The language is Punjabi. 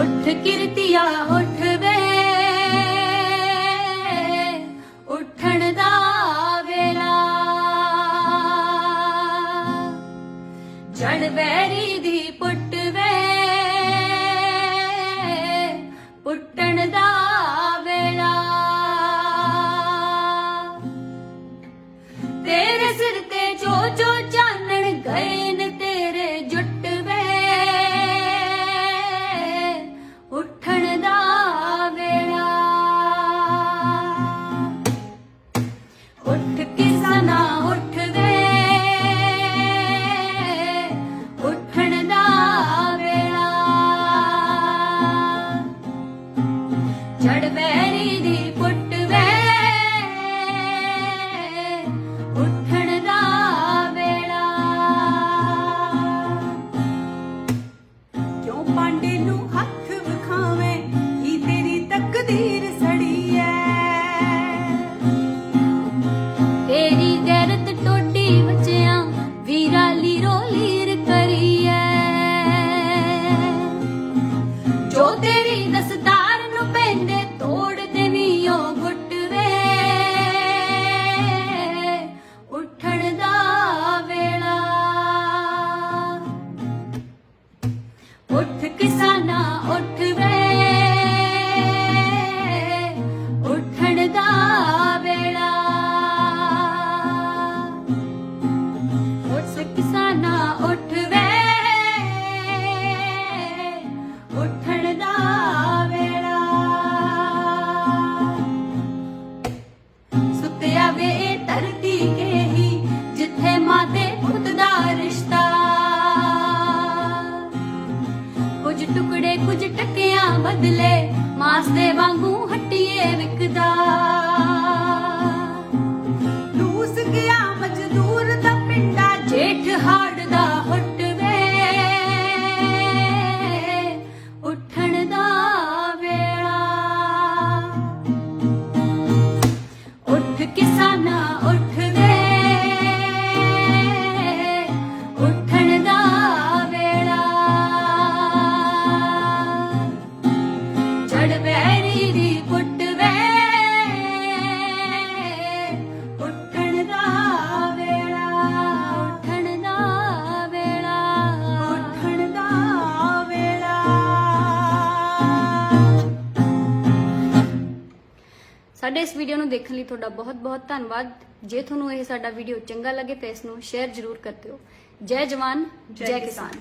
ਉੱਠ ਕਿਰਤੀਆ ਉੱਠ ਵੇ ਉੱਠਣ ਦਾ ਵੇਲਾ। ਜੜ ਬੈਰੀ ਦੀ ਪੁੱਟ ਬਦਲੇ ਮਾਸ ਦੇ ਵਾਂਗੂ ਹੱਟੀਏ ਵਿਕਦਾ। ਰੂਸ ਗਿਆ ਮਜ਼ਦੂਰ ਦਾ ਪਿੰਡਾ, ਜੇਠ ਹਾੜ ਦਾ ਹੁੱਟ ਵੇ ਉੱਠਣ ਦਾ ਵੇਲਾ। ਉੱਠ ਕਿਸਾਨਾ ਸਾਡੇ ਇਸ ਵੀਡੀਓ ਨੂੰ ਦੇਖਣ ਲਈ ਤੁਹਾਡਾ ਬਹੁਤ-ਬਹੁਤ ਧੰਨਵਾਦ। ਜੇ ਤੁਹਾਨੂੰ ਇਹ ਸਾਡਾ ਵੀਡੀਓ ਚੰਗਾ ਲੱਗੇ ਤਾਂ ਇਸ ਨੂੰ ਸ਼ੇਅਰ ਜ਼ਰੂਰ ਕਰ ਦਿਓ। ਜੈ ਜਵਾਨ, ਜੈ ਕਿਸਾਨ।